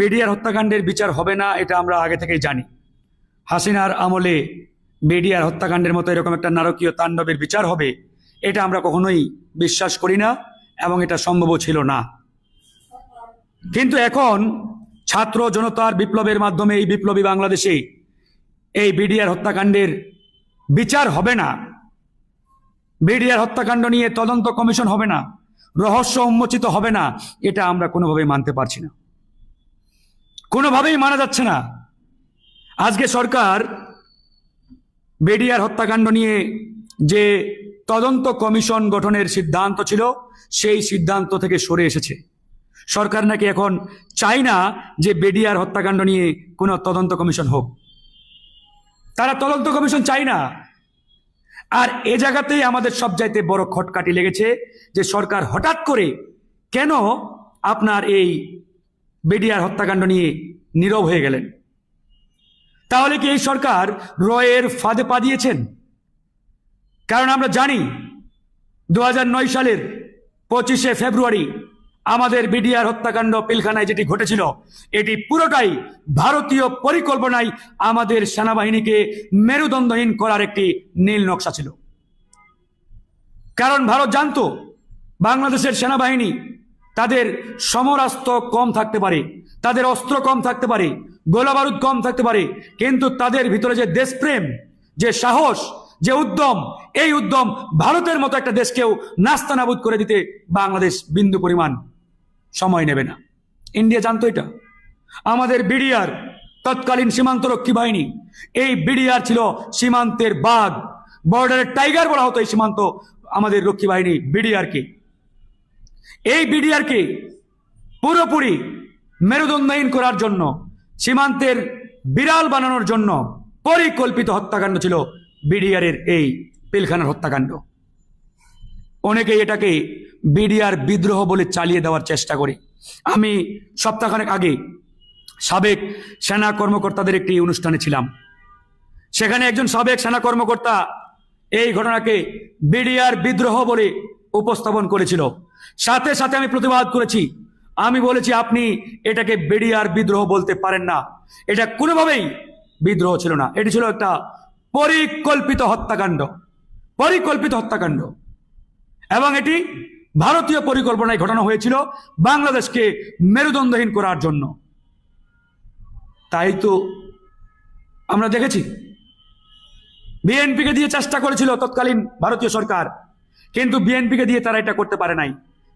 BDR হত্যাকাণ্ডের বিচার হবে না, এটা আমরা আগে থেকেই জানি। হাসিনার আমলে বিডিআর হত্যাকাণ্ডের মতো এরকম একটা নারকীয় তাণ্ডবের বিচার হবে, এটা আমরা কখনোই বিশ্বাস করি না এবং এটা সম্ভবও ছিল না। কিন্তু এখন ছাত্র জনতার বিপ্লবের মাধ্যমে এই বিপ্লবী বাংলাদেশে এই বিডিআর হত্যাকাণ্ডের বিচার হবে না। বিডিআর হত্যাকাণ্ড নিয়ে তদন্ত কমিশন হবে না, রহস্য উন্মোচিত হবে না, এটা আমরা কোনোভাবেই মানতে পারছি না। কোনোভাবেই মানা যাচ্ছে না। আজকে সরকার বেডিয়ার হত্যাকাণ্ড নিয়ে যে তদন্ত কমিশন গঠনের সিদ্ধান্ত ছিল, সেই সিদ্ধান্ত থেকে সরে এসেছে। সরকার নাকি এখন চায় না যে বেডিয়ার হত্যাকাণ্ড নিয়ে কোনো তদন্ত কমিশন হোক। তারা তদন্ত কমিশন চায় না। আর এ জায়গাতেই আমাদের সবচাইতে বড় খটকাটি লেগেছে যে সরকার হঠাৎ করে কেন আপনার এই বেডিয়ার হত্যাকাণ্ড নিয়ে নীরব হয়ে গেলেন। তাহলে কি এই সরকার রয়ের ফাঁদে পা দিয়েছেন? কারণ আমরা জানি দু হাজার নয় সালের পঁচিশে ফেব্রুয়ারি আমাদের বিডিআর হত্যাকাণ্ড পিলখানায় যেটি ঘটেছিল, এটি পুরোটাই ভারতীয় পরিকল্পনায় আমাদের সেনাবাহিনীকে মেরুদণ্ডহীন করার একটি নীল নকশা ছিল। কারণ ভারত জানতো, বাংলাদেশের সেনাবাহিনী তাদের সমরাস্ত্র কম থাকতে পারে, তাদের অস্ত্র কম থাকতে পারে, গোলাবারুদ কম থাকতে পারে, কিন্তু তাদের ভিতরে যে দেশপ্রেম, যে সাহস, যে উদ্যম, এই উদ্যম ভারতের মতো একটা দেশকেও নাস্তানাবুদ করে দিতে বাংলাদেশ বিন্দু পরিমাণ সময় নেবে না। ইন্ডিয়া জানতো এটা। আমাদের বিডিআর তৎকালীন সীমান্তরক্ষী বাহিনী, এই বিডিআর ছিল সীমান্তের বাঘ। বর্ডারের টাইগার বলা হতো এই সীমান্ত আমাদের রক্ষী বাহিনী বিডিআরকে। এই বিডিআরকে পুরোপুরি মেরুদণ্ডহীন করার জন্য, সীমান্তের বিড়াল বানানোর জন্য পরিকল্পিত হত্যাকাণ্ড ছিল বিডিআরের এই পিলখানার হত্যাকাণ্ড। অনেকেই এটাকে বিডিআর বিদ্রোহ বলে চালিয়ে দেওয়ার চেষ্টা করে। আমি সপ্তাহখানেক আগে সাবেক সেনা কর্মকর্তাদের একটি অনুষ্ঠানে ছিলাম। সেখানে একজন সাবেক সেনা কর্মকর্তা এই ঘটনাকে বিডিআর বিদ্রোহ বলে উপস্থাপন করেছিল। সাথে সাথে আমি প্রতিবাদ করেছি। আমি বলেছি, আপনি এটাকে বিডিআর বিদ্রোহ বলতে পারেন না। এটা কোনোভাবেই বিদ্রোহ ছিল না। এটি ছিল একটা পরিকল্পিত হত্যাকাণ্ড। পরিকল্পিত হত্যাকাণ্ড। এবং এটি ভারতীয় পরিকল্পনায় ঘটানো হয়েছিল বাংলাদেশকে মেরুদণ্ডহীন করার জন্য। তাই তো আমরা দেখেছি। বিএনপিকে দিয়ে চেষ্টা করেছিল তৎকালীন ভারতীয় সরকার। কিন্তু বিএনপিকে দিয়ে তারা এটা করতে পারে নাই।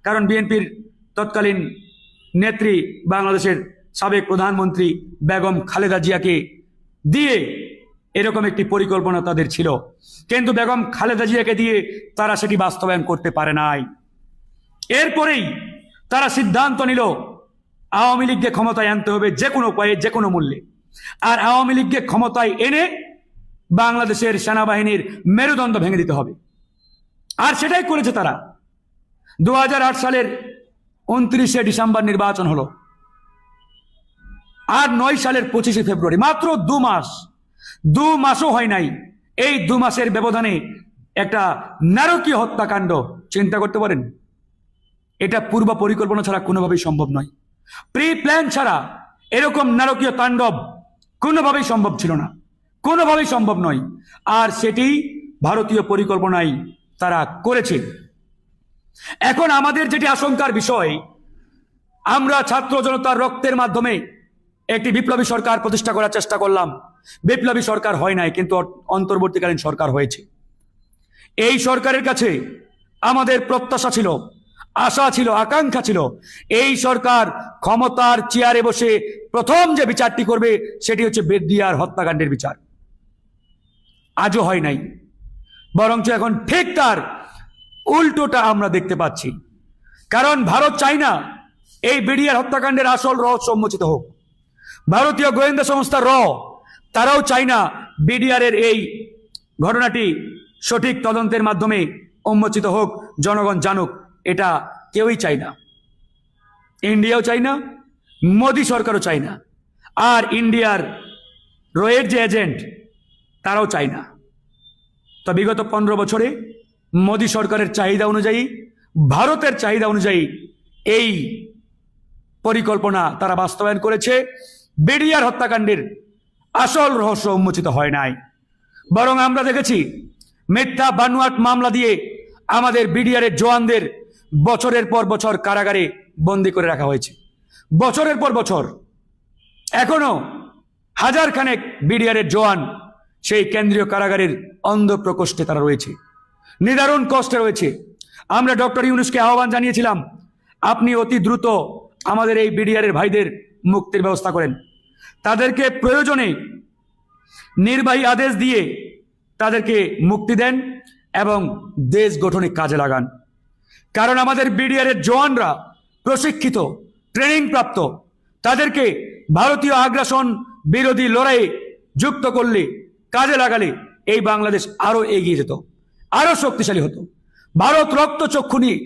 কারণ বিএনপির তৎকালীন নেত্রী বাংলাদেশের সাবেক প্রধানমন্ত্রী বেগম খালেদা জিয়াকে দিয়ে এরকম একটি পরিকল্পনা তাদের ছিল। কিন্তু বেগম খালেদা জিয়াকে দিয়ে তারা সেটি বাস্তবায়ন করতে পারে নাই। এরপরেই তারা সিদ্ধান্ত নিল, আওয়ামী লীগকে ক্ষমতায় আনতে হবে যে কোনো উপায়ে, যে কোনো মূল্যে। আর আওয়ামী লীগকে ক্ষমতায় এনে বাংলাদেশের সেনাবাহিনীর মেরুদণ্ড ভেঙে দিতে হবে। আর সেটাই করেছে তারা। দু হাজার আট সালের উনত্রিশে ডিসেম্বর নির্বাচন হলো। আর নয় সালের পঁচিশে ফেব্রুয়ারি, মাত্র দু মাস, দু মাসও হয় নাই। এই দু মাসের ব্যবধানে একটা নারকীয় হত্যাকাণ্ড, চিন্তা করতে পারেন? এটা পূর্ব পরিকল্পনা ছাড়া কোনোভাবেই সম্ভব নয়। প্রি প্ল্যান ছাড়া এরকম নারকীয় তাণ্ডব কোনোভাবেই সম্ভব ছিল না। কোনোভাবেই সম্ভব নয়। আর সেটি ভারতীয় পরিকল্পনায় তারা করেছে। এখন আমাদের যেটি আশঙ্কার বিষয়, আমরা ছাত্র জনতার রক্তের মাধ্যমে একটি বিপ্লবী সরকার প্রতিষ্ঠা করার চেষ্টা করলাম। বিপ্লবী সরকার হয় নাই, কিন্তু অন্তর্বর্তীকালীন সরকার হয়েছে। এই সরকারের কাছে আমাদের প্রত্যাশা ছিল, আশা ছিল, আকাঙ্ক্ষা ছিল, এই সরকার ক্ষমতার চেয়ারে বসে প্রথম যে বিচারটি করবে, সেটি হচ্ছে বেদিয়ার হত্যাকাণ্ডের বিচার। আজও হয় নাই। বরঞ্চ এখন ঠিক তার উল্টোটা আমরা দেখতে পাচ্ছি। কারণ ভারত চাই না এই বিডিআর হত্যাকাণ্ডের আসল রহস্য উন্মোচিত হোক। ভারতীয় গোয়েন্দা সংস্থা র, তারাও চায় না বিডিআরের এই ঘটনাটি সঠিক তদন্তের মাধ্যমে উন্মোচিত হোক, জনগণ জানুক, এটা কেউই চায় না। ইন্ডিয়াও চায় না, মোদি সরকারও চায় না। আর ইন্ডিয়ার রয়ের যে এজেন্ট, তারাও চায় না। তো বিগত পনেরো বছরে মোদী সরকারের চাহিদা অনুযায়ী, ভারতের চাহিদা অনুযায়ী এই পরিকল্পনা তারা বাস্তবায়ন করেছে। বেডিয়ার হত্যাকাণ্ডের আসল রহস্য উন্মোচিত হয় নাই। বরং আমরা দেখেছি, মিথ্যা বানুয়াট মামলা দিয়ে আমাদের বিডিআরের জওয়ানদের বছরের পর বছর কারাগারে বন্দি করে রাখা হয়েছে। বছরের পর বছর, এখনও হাজার খানেক বিডিআরের জওয়ান সেই কেন্দ্রীয় কারাগারের অন্ধ প্রকোষ্ঠে তারা রয়েছে। নিদারুণ কষ্টে রয়েছে। আমরা ডক্টর ইউনুসকে আহ্বান জানিয়েছিলাম, আপনি অতি দ্রুত আমাদের এই বিডিআরের ভাইদের মুক্তির ব্যবস্থা করেন। তাদেরকে প্রয়োজনে নির্বাহী আদেশ দিয়ে তাদেরকে মুক্তি দেন এবং দেশ গঠনে কাজে লাগান। কারণ আমাদের বিডিআরের জওয়ানরা প্রশিক্ষিত ট্রেনিং প্রাপ্ত তাদেরকে ভারতীয় আগ্রাসন বিরোধী লড়াইয়ে যুক্ত করলে কাজে লাগালে এই বাংলাদেশ আরও এগিয়ে যেত, আরও শক্তিশালী হতো। ভারত রক্ত চক্ষু নিয়ে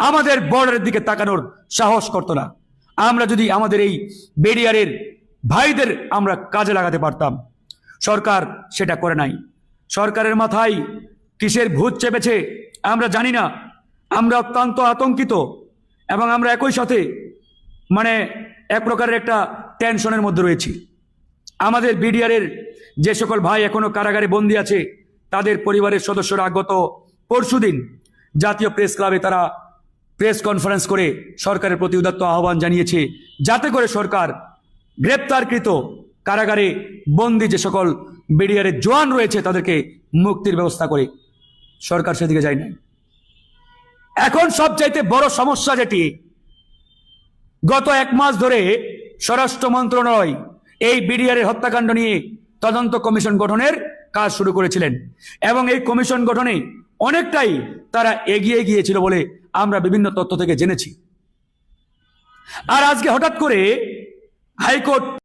আমাদের বর্ডারের দিকে তাকানোর সাহস করতো না। আমরা যদি আমাদের এই বেরিয়ারের ভাইদের আমরা কাজে লাগাতে পারতাম, সরকার সেটা করে নাই। সরকারের মাথায় কিসের ভূত চেপেছে আমরা জানি না। আমরা অত্যন্ত আতঙ্কিত এবং আমরা একই সাথে মানে এক প্রকারের একটা টেনশনের মধ্যে রয়েছি। আমাদের বিডিআরের যে সকল ভাই এখনও কারাগারে বন্দি আছে, তাদের পরিবারের সদস্যরা গত পরশুদিন জাতীয় প্রেস ক্লাবে তারা প্রেস কনফারেন্স করে সরকারের প্রতি উদাত্ত আহ্বান জানিয়েছে, যাতে করে সরকার গ্রেপ্তারকৃত কারাগারে বন্দি যে সকল বিডিআরের জোয়ান রয়েছে, তাদেরকে মুক্তির ব্যবস্থা করে। সরকার সেদিকে যায় না এখন সবচাইতে বড় সমস্যা যেটি, গত এক মাস ধরে স্বরাষ্ট্র মন্ত্রণালয় এই বিডিআরের হত্যাকাণ্ড নিয়ে তদন্ত কমিশন গঠনের কাজ শুরু করেছিলেন। এবং এই কমিশন গঠনে অনেকটাই তারা এগিয়ে গিয়েছিল বলে আমরা বিভিন্ন তথ্য থেকে জেনেছি। আর আজকে হঠাৎ করে হাইকোর্ট